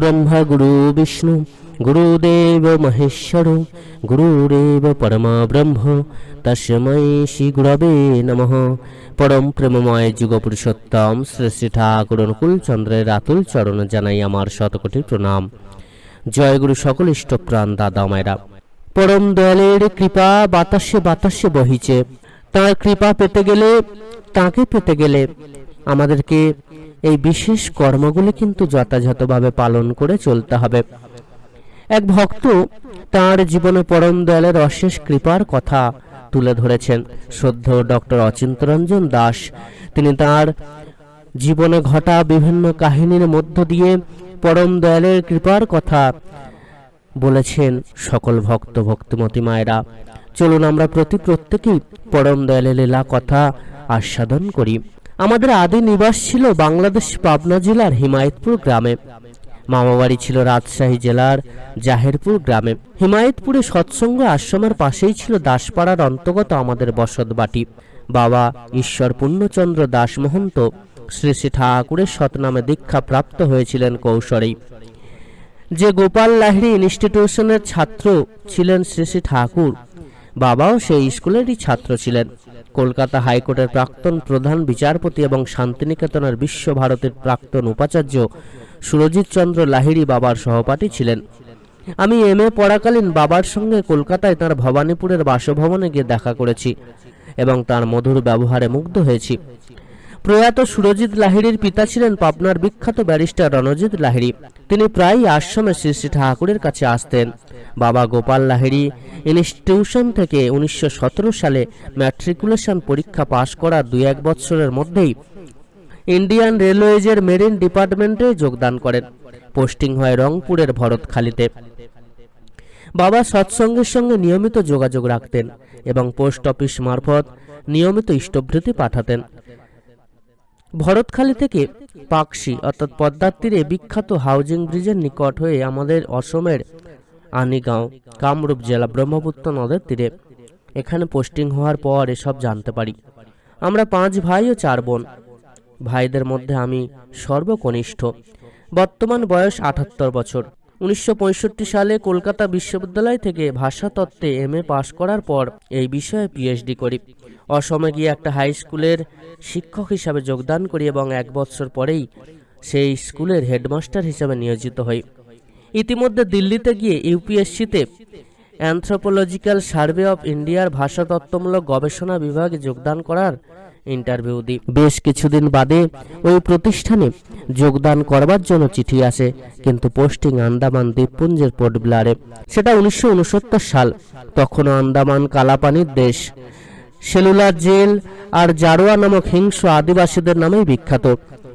ব্রহ্মা গুরু বিষ্ণু গুরুদেব মহেশ্বর গুরুরেব পরমা ব্রহ্ম তস্মৈ শ্রী গুরবে নমঃ পরম প্রেমময় যুগ পুরুষোত্তম শ্রী শ্রী ঠাকুর অনুকূল চন্দ্রের আতুল চরণ জানাই আমার শতকোটি প্রণাম জয় গুরু সকল ইষ্টপ্রাণ দাদা মায়েরা পরম দয়ালের কৃপা বাতাসে বাতাসে বহিছে। তার কৃপা পেতে গেলে, তাকে পেতে গেলে আমাদেরকে এই বিশেষ কর্মগুলি কিন্তু যথাযথভাবে পালন করে চলতে হবে। এক ভক্ত তার জীবনে পরম দয়ালের অশেষ কৃপার কথা তুলে ধরেছেন। শ্রদ্ধ ডক্টর অচিন্তরঞ্জন দাস, তিনি তার জীবনে ঘটা বিভিন্ন কাহিনীর মধ্য দিয়ে পরম দয়ালের কৃপার কথা বলেছেন সকল ভক্ত, ভক্তিমতী মায়েরা। চলুন আমরা প্রতি প্রত্যেকেই পরম দয়ালের লীলা, কথা, আস্বাদন করি। আমাদের আদি নিবাস ছিল বাংলাদেশ পাবনা জেলার হিমায়তপুর গ্রামে। মামাবাড়ি ছিল রাজশাহী জেলার জাহেরপুর গ্রামে। হিমায়তপুরে সৎসঙ্গ আশ্রমের পাশেই ছিল দাসপাড়ার অন্তর্গত আমাদের বসতবাটি বাবা ঈশ্বর পূর্ণচন্দ্র দাস মহন্ত শ্রী শ্রী ঠাকুরের সৎনামে দীক্ষা প্রাপ্ত হয়েছিলেন কৌশলেই। যে গোপাল লাহিড়ী ইনস্টিটিউশনের ছাত্র ছিলেন শ্রী শ্রী ঠাকুর বাবাও সেই স্কুলেরই ছাত্র ছিলেন। কলকাতা হাইকোর্টের প্রাক্তন প্রধান বিচারপতি এবং শান্তিনিকেতনের বিশ্বভারতের প্রাক্তন উপাচার্য সুরজিৎ চন্দ্র লাহিড়ি বাবার সহপাঠী ছিলেন। আমি এম এ পড়াকালীন বাবার সঙ্গে কলকাতায় তার ভবানীপুরের বাসভবনে গিয়ে দেখা করেছি এবং তার মধুর ব্যবহারে মুগ্ধ হয়েছি। প্রয়াত সুরজিৎ লাহিড়ির পিতা ছিলেন পাবনার বিখ্যাত ব্যারিস্টার রণজিৎ লাহিড়ি। তিনি প্রায়ই আশ্রমে শ্রী শ্রী ঠাকুরের কাছে আসতেন। বাবা গোপাল লাহিড়ী ইনস্টিটিউশন থেকে উনিশশো সতেরো সালে ম্যাট্রিকুলেশন পরীক্ষা পাশ করার দুই এক বৎসরের মধ্যেই ইন্ডিয়ান রেলওয়েজের মেরিন ডিপার্টমেন্টে যোগদান করেন। পোস্টিং হয় রংপুরের ভরতখালিতে। বাবা সৎসঙ্গের সঙ্গে নিয়মিত যোগাযোগ রাখতেন এবং পোস্ট অফিস মারফত নিয়মিত ইষ্টভৃতি পাঠাতেন। ভরতখালী থেকে পাকশি, অর্থাৎ পদ্মার তীরে বিখ্যাত হাউজিং ব্রিজের নিকট হয়ে আমাদের অসমের আনিগাঁও, কামরূপ জেলা ব্রহ্মপুত্র নদের তীরে। এখানে পোস্টিং হওয়ার পর এসব জানতে পারি। আমরা পাঁচ ভাই ও চার বোন। ভাইদের মধ্যে আমি সর্বকনিষ্ঠ। বর্তমান বয়স আটাত্তর বছর। উনিশশো পঁয়ষট্টি সালে কলকাতা বিশ্ববিদ্যালয় থেকে ভাষাতত্ত্বে এম এ পাশ করার পর এই বিষয়ে পিএইচডি করি। অসমে গিয়ে একটা হাই স্কুলের শিক্ষক হিসাবে যোগদান করি এবং এক বছর পরেই সেই স্কুলের হেডমাস্টার হিসাবে নিয়োজিত হই। ইতিমধ্যে দিল্লিতে গিয়ে ইউপিএসসিতে অ্যানথ্রোপোলজিক্যাল সার্ভে অফ ইন্ডিয়ার ভাষাতত্ত্বমূলক গবেষণা বিভাগে যোগদান করার ইন্টারভিউ দিই। বেশ কিছুদিন বাদে ওই প্রতিষ্ঠানে যোগদান করবার জন্য চিঠি আসে, কিন্তু পোস্টিং আন্দামান দ্বীপপুঞ্জের পোর্ট ব্লারে সেটা উনিশশো উনসত্তর সাল। তখনও আন্দামান কালাপানির দেশ। সেলুলার জেল আর জারোয়া নামক হিংস্র আদিবাসীদের নামেই বিখ্যাত।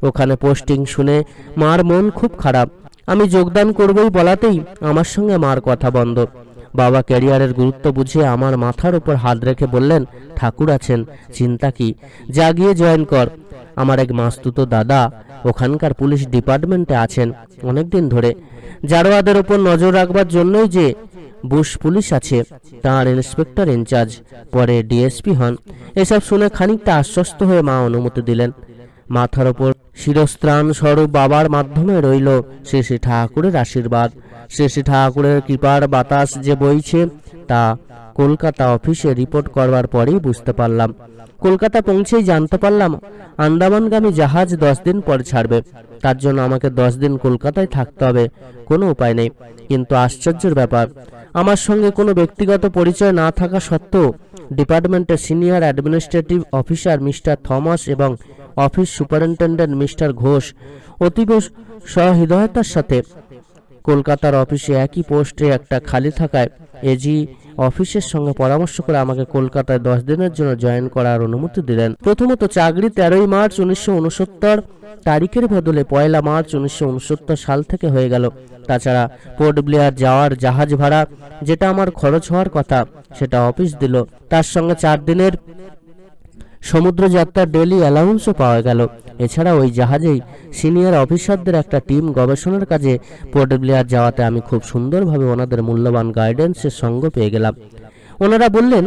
ওখানে পোস্টিং শুনে মার মন খুব খারাপ। আমি যোগদান করবই বলাতেই আমার সঙ্গে মার কথা বন্ধ। বাবা ক্যারিয়ারের গুরুত্ব বুঝে আমার মাথার উপর হাত রেখে বললেন, ঠাকুর আছেন, চিন্তা কি? যা গিয়ে জয়েন কর। আমার এক মাস্তুতো দাদা ওখানকার পুলিশ ডিপার্টমেন্টে আছেন অনেকদিন ধরে। জারোয়াদের ওপর নজর রাখবার জন্যই যে বুশ পুলিশ আছে। তার ইন্সপেক্টর ইনচার্জ পরে ডিএসপি হন। এসব শুনে খানিকটা আশ্বস্ত হয়ে মা অনুমতি দিলেন। মাথার ওপর শিরস্ত্রাণ স্বরূপ বাবার মাধ্যমে রইল শ্রী ঠাকুরের আশীর্বাদ। শ্রী শ্রী ঠাকুরের কৃপার বাতাস যে বইছে, তা কলকাতা অফিসে রিপোর্ট করবার পরেই বুঝতে পারলাম। কলকাতা পৌঁছেই জানতে পারলাম, আন্দামানগামী জাহাজ দশ দিন পর ছাড়বে। তার জন্য আমাকে দশ দিন কলকাতায় থাকতে হবে, কোনো উপায় নেই। কিন্তু আশ্চর্যের ব্যাপার, আমার সঙ্গে কোনো ব্যক্তিগত পরিচয় না থাকা সত্ত্বেও ডিপার্টমেন্টের senior administrative officer mister Thomas এবং অফিস সুপারিনটেন্ডেন্ট মিস্টার ঘোষ অতীব সহৃদয়তার সাথে কলকাতার অফিসে একই পোস্টে একটা খালি থাকায় এজি অফিসের সঙ্গে পরামর্শ করে আমাকে কলকাতায় দশ দিনের জন্য জয়েন করার অনুমতি দিলেন। প্রথমত চাকরি তেরোই মার্চ উনিশশো উনসত্তর, তারিখের বদলে পয়লা মার্চ উনিশশো উনসত্তর সাল থেকে হয়ে গেল। তাছাড়া পোর্ট ব্লেয়ার যাওয়ার জাহাজ ভাড়া, যেটা আমার খরচ হওয়ার কথা, সেটা অফিস দিল। তার সঙ্গে চার দিনের সমুদ্রযাত্রার ডেলি অ্যালাউন্সও পাওয়া গেল। এছাড়া ওই জাহাজেই সিনিয়র অফিসারদের একটা টিম গবেষণার কাজে পোর্ট ব্লেয়ার যাওয়াতে আমি খুব সুন্দরভাবে ওনাদের মূল্যবান গাইডেন্সের সঙ্গ পেয়ে গেলাম। ওনারা বললেন,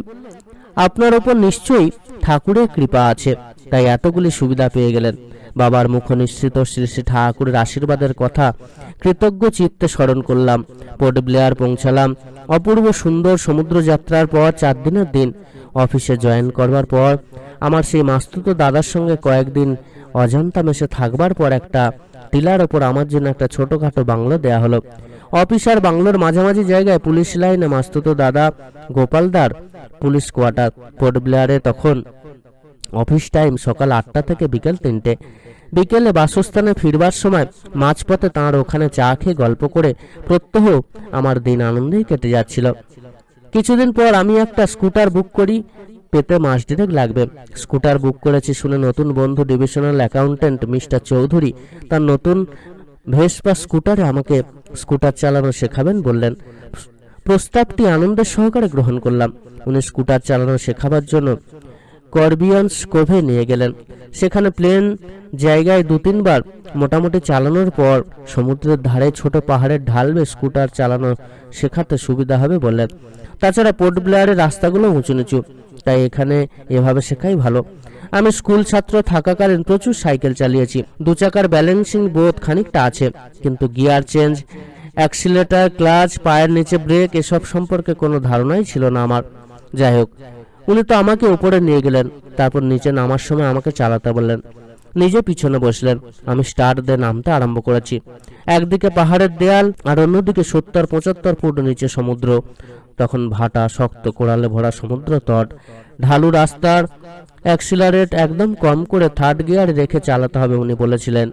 আপনার ওপর নিশ্চয়ই ঠাকুরের কৃপা আছে, তাই এতগুলি সুবিধা পেয়ে গেলেন। বাবার মুখ নিশ্চিত, শ্রী শ্রী ঠাকুরের আশীর্বাদের কথা কৃতজ্ঞ চিত্তে স্মরণ করলাম। পোর্ট ব্লেয়ার পৌঁছালাম। অপূর্ব সুন্দর সমুদ্র যাত্রার পর চার দিনের দিন অফিসে জয়েন করবার পর আমার সেই মাস্তুত দাদার সঙ্গে কয়েকদিন অজান্তা মেশে থাকবার পর একটা টিলার ওপর আমার জন্য একটা ছোটোখাটো বাংলো দেয়া হলো। অফিস আর বাংলোর মাঝামাঝি জায়গায় পুলিশ লাইনে মাস্তুত দাদা গোপালদার পুলিশ কোয়ার্টার পোর্ট ব্লেয়ারে তখন অফিস টাইম সকাল আটটা থেকে বিকেল তিনটে। বিকেলে বাসস্থানে ফিরবার সময় মাঝপথে তাঁর ওখানে চা খেয়ে গল্প করে প্রত্যহ আমার দিন আনন্দেই কেটে যাচ্ছিল। কিছুদিন পর আমি একটা স্কুটার বুক করি পেতে মাস ডিরেক লাগবে। স্কুটার বুক করেছি শুনে নতুন বন্ধু ডিভিশনাল অ্যাকাউন্টেন্ট মিস্টার চৌধুরী তার নতুন ভেসপা স্কুটারে আমাকে স্কুটার চালানো শেখাবেন বললেন। প্রস্তাবটি আনন্দের সহকারে গ্রহণ করলাম। উনি স্কুটার চালানো শেখাবার জন্য করবিয়ান্স কোভে নিয়ে গেলেন। সেখানে প্লেন জায়গায় দু তিনবার মোটামুটি চালানোর পর সমুদ্রের ধারে ছোট পাহাড়ের ঢাল বেয়ে স্কুটার চালানো শেখাতে সুবিধা হবে বললেন। তাছাড়া পোর্ট ব্লেয়ারের রাস্তাগুলো উঁচু নিচু। তাই এখানে এভাবে শেখাই ভালো। আমি স্কুল ছাত্র থাকাকালীন প্রচুর সাইকেল চালিয়েছি। দু চাকার ব্যালেন্সিং বোধ খানিকটা আছে, কিন্তু গিয়ার চেঞ্জ, অ্যাক্সিলেটার, ক্লাচ, পায়ের নিচে ব্রেক এসব সম্পর্কে কোনো ধারণাই ছিল না আমার। যাই হোক, উনি তো আমাকে উপরে নিয়ে গেলেন, তারপর নিচে নামার সময় আমাকে চালাতে বললেন। নিজে পিছনে বসলেন, আমি স্টার দিয়ে নামতে আরম্ভ করেছি। একদিকে পাহাড়ের দেয়াল আর অন্যদিকে সত্তর পঁচাত্তর ফুট নিচে সমুদ্র। তখন ভাটা শক্ত কোড়ালে ভরা সমুদ্র তট, ঢালু রাস্তার অ্যাক্সিলারেট একদম কম করে থার্ড গিয়ার রেখে চালাতে হবে উনি বলেছিলেন।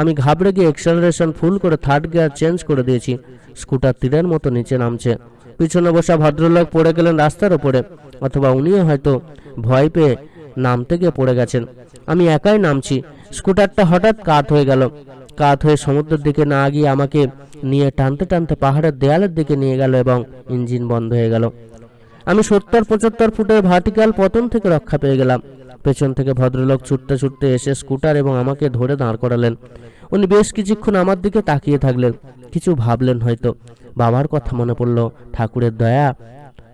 আমি ঘাবড়ে গিয়ে অ্যাক্সেলারেশন ফুল করে থার্ড গিয়ার চেঞ্জ করে দিয়েছি। স্কুটার তীরের মতো নিচে নামছে। পিছনে বসা ভদ্রলোক পড়ে গেলেন রাস্তার ওপরে অথবা উনিও হয়তো ভয় পেয়ে নামতে গিয়ে পড়ে গেছেন। আমি একাই নামছি। স্কুটারটা হঠাৎ কাত হয়ে গেল। কাত হয়ে সমুদ্রের দিকে না গিয়ে আমাকে নিয়ে টানতে টানতে পাহাড়ের দেয়ালের দিকে নিয়ে গেল এবং ইঞ্জিন বন্ধ হয়ে গেল। আমি সত্তর পঁচাত্তর ফুটের ভার্টিক্যাল পতন থেকে রক্ষা পেয়ে গেলাম। পেছন থেকে ভদ্রলোক ছুটতে ছুটতে এসে স্কুটার এবং আমাকে ধরে দাঁড় করালেন। উনি বেশ কিছুক্ষণ আমার দিকে তাকিয়ে থাকলেন। কিছু ভাবলেন হয়তো। বাবার কথা মনে পড়ল, ঠাকুরের দয়া,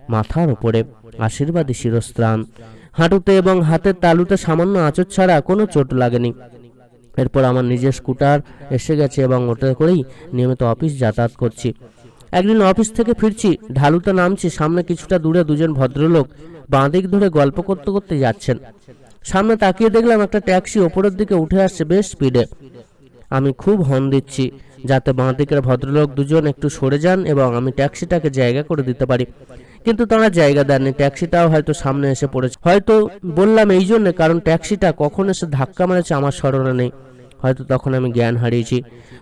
মাথার ওপরে আশীর্বাদী শিরস্ত্রাণ। হাঁটুতে এবং হাতের তালুতে সামান্য আঁচড় ছাড়া কোনো চোট লাগেনি। এরপর আমার নিজের স্কুটার এসে গেছে এবং ওটা করেই নিয়মিত অফিস যাতায়াত করছি। একদিন অফিস থেকে ফিরছি ঢালুতে নামছি, সামনে কিছুটা দূরে দুজন ভদ্রলোক বাঁদিক ধরে গল্প করতে করতে যাচ্ছেন। সামনে তাকিয়ে দেখলাম একটা ট্যাক্সি ওপরের দিকে উঠে আসছে বেশ স্পিডে। আমি খুব হর্ন দিচ্ছি, যাতে বাঁ দিকের ভদ্রলোক দুজন একটু সরে যান এবং আমি ট্যাক্সিটাকে জায়গা করে দিতে পারি। কিন্তু তারা জায়গা দেননি, ট্যাক্সিটাও হয়তো সামনে এসে পড়েছে। হয়তো বললাম এই জন্যে, কারণ ট্যাক্সিটা কখন এসে ধাক্কা মেরেছে আমার স্মরণে নেই। হয়তো তখন আমি জ্ঞান হারিয়েছি।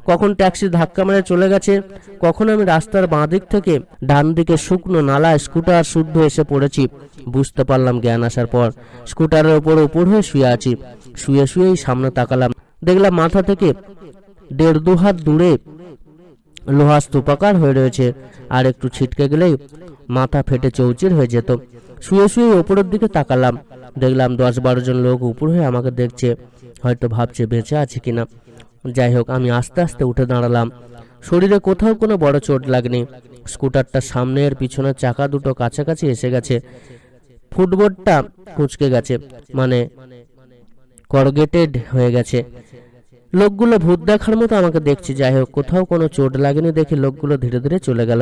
কখন ট্যাক্সি ধাক্কা মেরে চলে গেছে, কখন আমি রাস্তার বাঁ দিক থেকে ডান দিকে শুকনো নালায় স্কুটার শুদ্ধ এসে পড়েছি। বুঝতে পারলাম জ্ঞান আসার পর। স্কুটারের ওপর উপর হয়ে শুয়ে আছি। শুয়ে শুয়েই সামনে তাকালাম। দেখলাম মাথা থেকে দেড় দু হাত দূরে লোহা স্তূপাকার হয়ে রয়েছে। আর একটু ছিটকে গেলেই মাথা ফেটে চৌচির হয়ে যেত। শুয়ে শুয়ে ওপরের দিকে তাকালাম। দেখলাম দশ বারো জন লোক উপর হয়ে আমাকে দেখছে। হয়তো ভাবছে বেঁচে আছে কিনা। যাই হোক, আমি আস্তে আস্তে উঠে দাঁড়ালাম। শরীরে কোথাও কোনো বড় চোট লাগেনি। স্কুটারটা সামনের পিছনের চাকা দুটো কাছাকাছি এসে গেছে। ফুটবোর্ডটা কুঁচকে গেছে মানে করগেটেড হয়ে গেছে। লোকগুলো ভূত দেখার মতো আমাকে দেখছে। যাই হোক, কোথাও কোনো চোট লাগেনি দেখে লোকগুলো ধীরে ধীরে চলে গেল।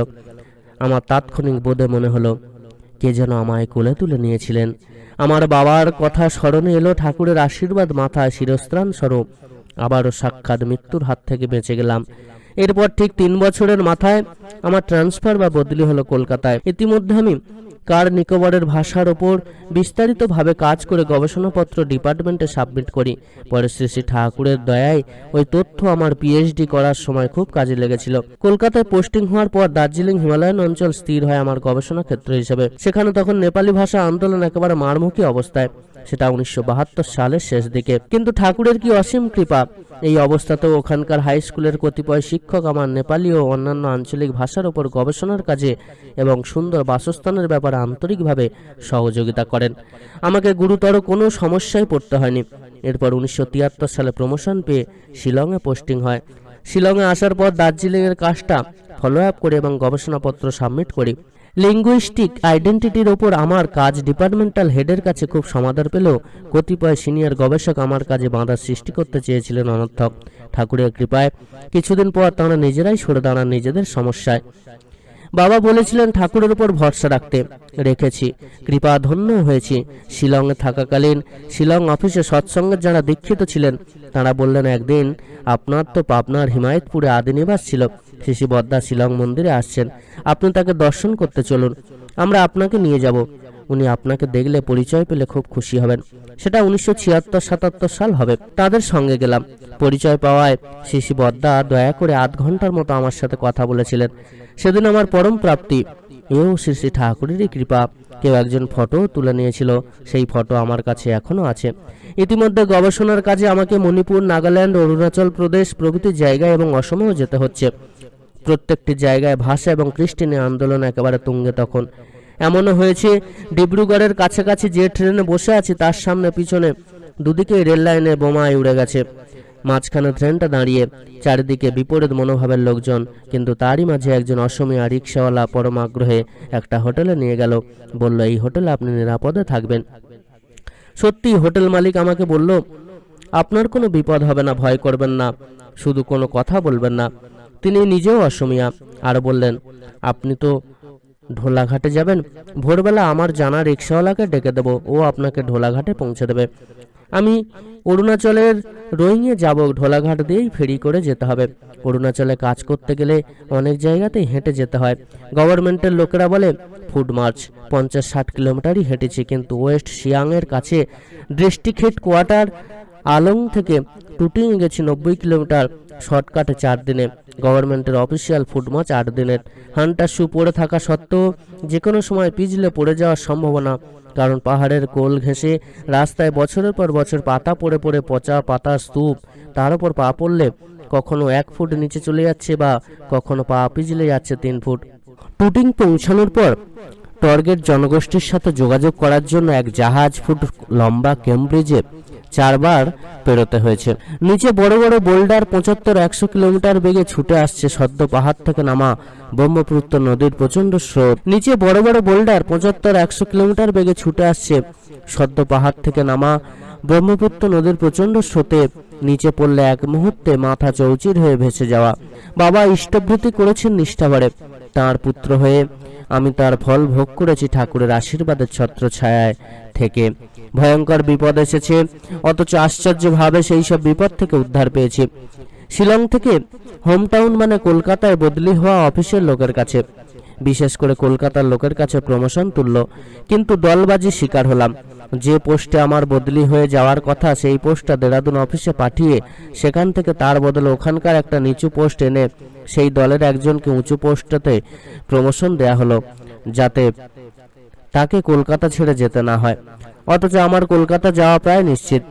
আমার তাৎক্ষণিক বোধে মনে হলো, কে যেন আমায় কোলে তুলে নিয়েছিলেন। আমার বাবার কথা স্মরণে এলো ঠাকুরের আশীর্বাদ মাথায় শিরস্ত্রাণ স্বরূপ। আবারও সাক্ষাৎ মৃত্যুর হাত থেকে বেঁচে গেলাম। এরপর ঠিক তিন বছরের মাথায় আমার ট্রান্সফার বা বদলি হলো কলকাতায়। ইতিমধ্যে আমি কার নিকোবরের ভাষার ওপর বিস্তারিতভাবে কাজ করে গবেষণাপত্র ডিপার্টমেন্টে সাবমিট করি। পরে শ্রী শ্রী ঠাকুরের দয়ায় ওই তথ্য আমার পিএইচডি করার সময় খুব কাজে লেগেছিল। কলকাতায় পোস্টিং হওয়ার পর দার্জিলিং হিমালয়ান অঞ্চল স্থির হয় আমার গবেষণা ক্ষেত্র হিসেবে। সেখানে তখন নেপালি ভাষা আন্দোলন একেবারে মারমুখী অবস্থায়। সেটা উনিশশো বাহাত্তর সালের শেষ দিকে। কিন্তু ঠাকুরের কি অসীম কৃপা? এই অবস্থাতেও ওখানকার হাই স্কুলের কতিপয় শিক্ষক আমার নেপালি ও অন্যান্য আঞ্চলিক ভাষার উপর গবেষণার কাজে এবং সুন্দর বাসস্থানের ব্যাপারে আন্তরিকভাবে সহযোগিতা করেন। আমাকে গুরুতর কোনো সমস্যায় পড়তে হয়নি। এরপর উনিশশো তিয়াত্তর সালে প্রমোশন পেয়ে শিলংয়ে পোস্টিং হয়। শিলংয়ে আসার পর দার্জিলিংয়ের কাজটা ফলো আপ করি এবং গবেষণাপত্র সাবমিট করি। লিঙ্গুইস্টিক আইডেন্টিটির ওপর আমার কাজ ডিপার্টমেন্টাল হেডের কাছে খুব সমাদর পেলেও কতিপয় সিনিয়র গবেষক আমার কাজে বাঁধার সৃষ্টি করতে চেয়েছিলেন অনর্থক। ঠাকুরের কৃপায় কিছুদিন পর তাঁরা নিজেরাই সরে দাঁড়ান নিজেদের সমস্যায়। বাবা বলেছিলেন ঠাকুরের উপর ভরসা রাখতে। রেখেছি। কৃপা ধন্য হয়েছি। শিলংয়ে থাকাকালীন শিলং অফিসে সৎসঙ্গের যারা দীক্ষিত ছিলেন, তারা বললেন, একদিন আপনার তো পাবনার হিমায়তপুরে আদি নিবাস ছিল। শিশি বদ্দা শিলং মন্দিরে আসছেন। আপনি তাকে দর্শন করতে চলুন। আমরা আপনাকে নিয়ে যাব। উনি আপনাকে দেখলে পরিচয় পেলে খুব খুশি হবেন। সেটা উনিশশো ছিয়াত্তর সাতাত্তর সাল হবে। তাদের সঙ্গে গেলাম। পরিচয় পাওয়ায় শিশি বদ্দা দয়া করে আধ ঘণ্টার মতো আমার সাথে কথা বলেছিলেন। সেদিন আমার পরম প্রাপ্তি। এও শ্রী শ্রী ঠাকুরেরই কৃপা। কেউ একজন ফটো তুলে নিয়েছিল। সেই ফটো আমার কাছে এখনও আছে। ইতিমধ্যে গবেষণার কাজে আমাকে মণিপুর, নাগাল্যান্ড, অরুণাচল প্রদেশ প্রভৃতি জায়গায় এবং অসমেও যেতে হচ্ছে। প্রত্যেকটি জায়গায় ভাষা এবং কৃষ্টিনী আন্দোলন একেবারে তুঙ্গে তখন। এমনও হয়েছে, ডিব্রুগড়ের কাছাকাছি যে ট্রেনে বসে আছি তার সামনে পিছনে দুদিকে রেল লাইনে বোমায় উড়ে গেছে। মাঝখানে ট্রেনটা দাঁড়িয়ে চারিদিকে বিপরীত মনোভাবের লোকজন, কিন্তু তারই মাঝে একজন অসমীয়া রিক্সাওয়ালা পরম আগ্রহে একটা হোটেলে নিয়ে গেল। বলল, এই হোটেলে আপনি নিরাপদে থাকবেন। সত্যি, হোটেল মালিক আমাকে বলল, আপনার কোনো বিপদ হবে না, ভয় করবেন না, শুধু কোনো কথা বলবেন না। তিনি নিজেও অসমিয়া আর বললেন, আপনি তো ঢোলাঘাটে যাবেন, ভোরবেলা আমার জানা রিক্সাওয়ালাকে ডেকে দেবো, ও আপনাকে ঢোলাঘাটে পৌঁছে দেবে। আমি অরুণাচলের রোহিংয়ে যাব, ঢোলাঘাট দিয়েই ফেরি করে যেতে হবে। অরুণাচলে কাজ করতে গেলে অনেক জায়গাতেই হেঁটে যেতে হয়। গভর্নমেন্টের লোকেরা বলে, ফুড মার্চ পঞ্চাশ ষাট কিলোমিটারই হেঁটেছি, কিন্তু ওয়েস্ট সিয়াংয়ের কাছে ডিস্ট্রিক্ট কোয়ার্টার আলং থেকে টুটিং গেছি নব্বই কিলোমিটার, শর্টকাটে চার দিনে। গভর্নমেন্টের অফিসিয়াল ফুটমাচ আট দিনের। হান্টার শু পড়ে থাকা সত্ত্বেও যে কোনো সময় পিছলে পড়ে যাওয়ার সম্ভাবনা কারণ পাহাড়ের কোল ঘেঁষে রাস্তায় বছরের পর বছর পাতা পড়ে পড়ে পচা পাতা স্তূপ। তার উপর পা পড়লে কখনো এক ফুট নিচে চলে যাচ্ছে বা কখনো পা পিজলে যাচ্ছে তিন ফুট। টুটিং পৌঁছানোর পর টর্গেট জনগোষ্ঠীর সাথে যোগাযোগ করার জন্য এক জাহাজ ফুট লম্বা কেমব্রিজে চারবার পেরোতে হয়েছে। নিচে বড় বড় বোল্ডার পঁচাত্তর একশো কিলোমিটার বেগে ছুটে আসছে সদ্য পাহাড় থেকে নামা ব্রহ্মপুত্র নদীর প্রচণ্ড স্রোত। নিচে বড় বড় বোল্ডার পঁচাত্তর একশো কিলোমিটার বেগে ছুটে আসছে সদ্য পাহাড় থেকে নামা ব্রহ্মপুত্র নদীর প্রচণ্ড স্রোতে। নিচে পড়লে এক মুহূর্তে মাথা চৌচির হয়ে ভেসে যাওয়া। বাবা ইষ্টভৃতি করেছেন নিষ্ঠাভরে তার পুত্র হয়ে আমি তার ফল ভোগ করেছি ঠাকুরের আশীর্বাদের ছত্র ছায়ায় থেকে। ভয়ঙ্কর বিপদ এসেছে, অথচ আশ্চর্যভাবে সেই সব বিপদ থেকে উদ্ধার পেয়েছি। শিলং থেকে হোমটাউন মানে কলকাতায় বদলি হওয়া অফিসের লোকের কাছে। বিশেষ করে কলকাতার লোকের কাছে প্রমোশন তুলল কিন্তু দলবাজি শিকার হলাম। যে পোস্টে আমার বদলি হয়ে যাওয়ার কথা সেই পোস্টটা দেরাদুন অফিসে পাঠিয়ে সেখান থেকে তার বদলে ওখানকার একটা নিচু পোস্ট এনে সেই দলের একজনকে উঁচু পোস্টটাতে প্রমোশন দেয়া হলো, যাতে তাকে কলকাতা ছেড়ে যেতে না হয়। অথচ আমার কলকাতা যাওয়া প্রায় নিশ্চিত।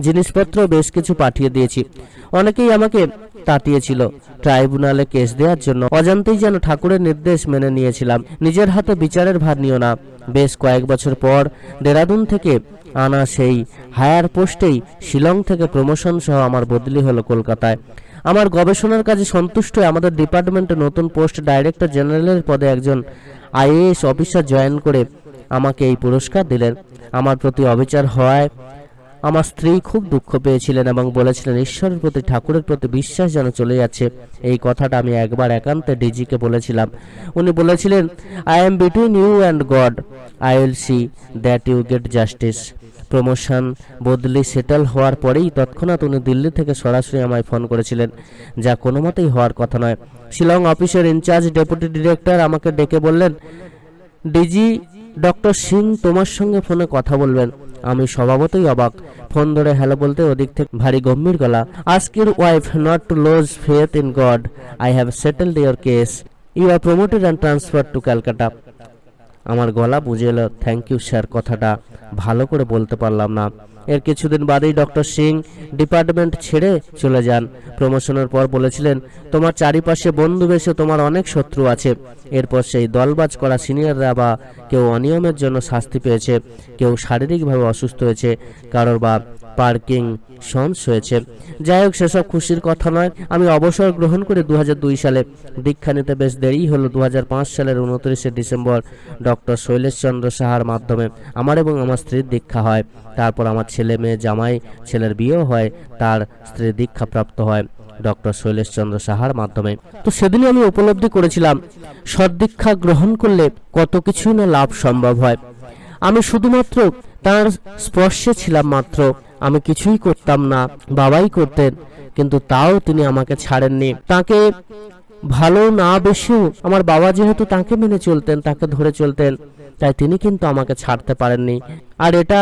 জিনিসপত্র বেশ কিছু পাঠিয়ে দিয়েছি। অনেকেই আমাকে তাতিয়েছিল। ট্রাইব্যুনালে কেস দেওয়ার জন্য অজান্তেই যেন ঠাকুরের নির্দেশ মেনে নিয়েছিলাম। নিজের হাতে বিচারের ভার নিও না। বেশ কয়েক বছর পর দেরাদুন থেকে আনা সেই হায়ার পোস্টেই শিলং থেকে প্রমোশন সহ আমার বদলি হলো কলকাতায়। আমার গবেষণার কাজে সন্তুষ্ট আমাদের ডিপার্টমেন্টে নতুন পোস্ট ডাইরেক্টর জেনারেলের পদে একজন আইএএস অফিসার জয়েন করে আমাকে এই পুরস্কার দিলেন। আমার প্রতি অবিচার হওয়ায় আমার স্ত্রী খুব দুঃখ পেয়েছিলেন এবং বলেছিলেন, ঈশ্বরের প্রতি, ঠাকুরের প্রতি বিশ্বাস যেন চলে যাচ্ছে। এই কথাটা আমি একবার একান্তে ডিজিকে বলেছিলাম। উনি বলেছিলেন I am between you and God I will see that you get justice promotion, বদলি সেটেল হওয়ার পরেই তৎক্ষণাৎ উনি দিল্লি থেকে সরাসরি আমায় ফোন করেছিলেন, যা কোনো মতেই হওয়ার কথা নয়। শিলং অফিসের ইনচার্জ ডেপুটি ডিরেক্টর আমাকে ডেকে বললেন, ডিজি, ডক্টর সিং তোমার সঙ্গে ফোনে কথা বলবেন। আমি স্বভাবতই অবাক। ফোন ধরে হ্যালো বলতে ওদিক থেকে ভারী গম্ভীর গলা ask your wife not to lose faith in God I have settled your case you are promoted and transfer to Calcutta আমার গলা বুঝে এলো থ্যাংক ইউ স্যার কথাটা। ভালো করে বলতে পারলাম না। এর কিছুদিন বাদেই ডক্টর সিং ডিপার্টমেন্ট ছেড়ে চলে যান। প্রমোশনের পর বলেছিলেন, তোমার চারিপাশে বন্ধু বেশে তোমার অনেক শত্রু আছে। এরপর সেই দলবাজ করা সিনিয়ররা বা কেউ অনিয়মের জন্য শাস্তি পেয়েছে, কেউ শারীরিকভাবে অসুস্থ হয়েছে, কারোর বা পার্কিং সন্স হয়েছে। যাই হোক, সেসব খুশির কথা নয়। আমি অবসর গ্রহণ করে দু হাজার দুই সালে দীক্ষা নিতে বেশ দেরি হলো। দু হাজার পাঁচ সালের উনত্রিশে ডিসেম্বর ডক্টর শৈলেশচন্দ্র সাহার মাধ্যমে আমার এবং আমার স্ত্রীর দীক্ষা হয়। তারপর আমার ছেলে মেয়ে জামাই ছেলের বিয়েও হয়, তার স্ত্রীর দীক্ষা প্রাপ্ত হয়, ডক্টর শৈলেশচন্দ্র সাহার মাধ্যমে। তো সেদিনই আমি উপলব্ধি করেছিলাম সদ্দীক্ষা গ্রহণ করলে কত কিছুই না লাভ সম্ভব হয়। আমি শুধুমাত্র তার স্পর্শে ছিলাম মাত্র, আমি কিছুই করতাম না, বাবাই করতেন, কিন্তু তাও তিনি আমাকে ছাড়েননি। তাকে ভালো না বেশিও আমার বাবা যেহেতু তাকে মেনে চলতেন, তাকে ধরে চলতেন, তাই তিনি কিন্তু আমাকে ছাড়তে পারেননি। আর এটা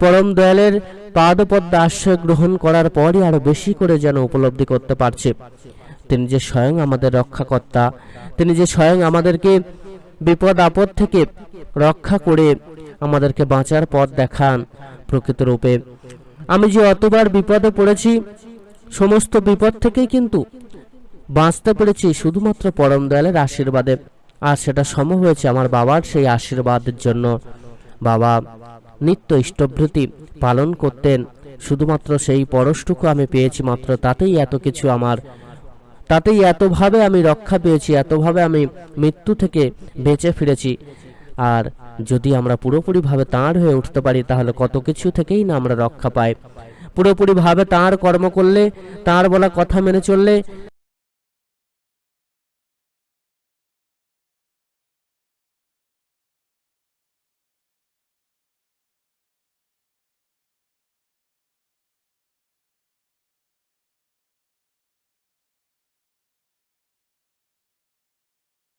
পরম দয়ালের পাদপদ্মা আশ্রয় গ্রহণ করার পরই আরও বেশি করে যেন উপলব্ধি করতে পারছে। তিনি যে স্বয়ং আমাদের রক্ষাকর্তা, তিনি যে স্বয়ং আমাদেরকে বিপদ আপদ থেকে রক্ষা করে আমাদেরকে বাঁচার পথ দেখান প্রকৃত রূপে। আমি যে অতবার বিপদে পড়েছি, সমস্ত বিপদ থেকেই কিন্তু বাঁচতে পেরেছি শুধুমাত্র পরম দয়ালের আশীর্বাদে। আর সেটা সম্ভব হয়েছে আমার বাবার সেই আশীর্বাদের জন্য। বাবা নিত্য ইষ্টভৃতি পালন করতেন। শুধুমাত্র সেই পরশটুকু আমি পেয়েছি মাত্র, তাতেই এত কিছু আমার। তাতেই এতভাবে আমি রক্ষা পেয়েছি, এতভাবে আমি মৃত্যু থেকে বেঁচে ফিরেছি। আর যদি আমরা পুরোপুরিভাবে তাঁর হয়ে উঠতে পারি, তাহলে কত কিছু থেকেই না আমরা রক্ষা পাই। পুরোপুরিভাবে তাঁর কর্ম করলে, তাঁর বলা কথা মেনে চললে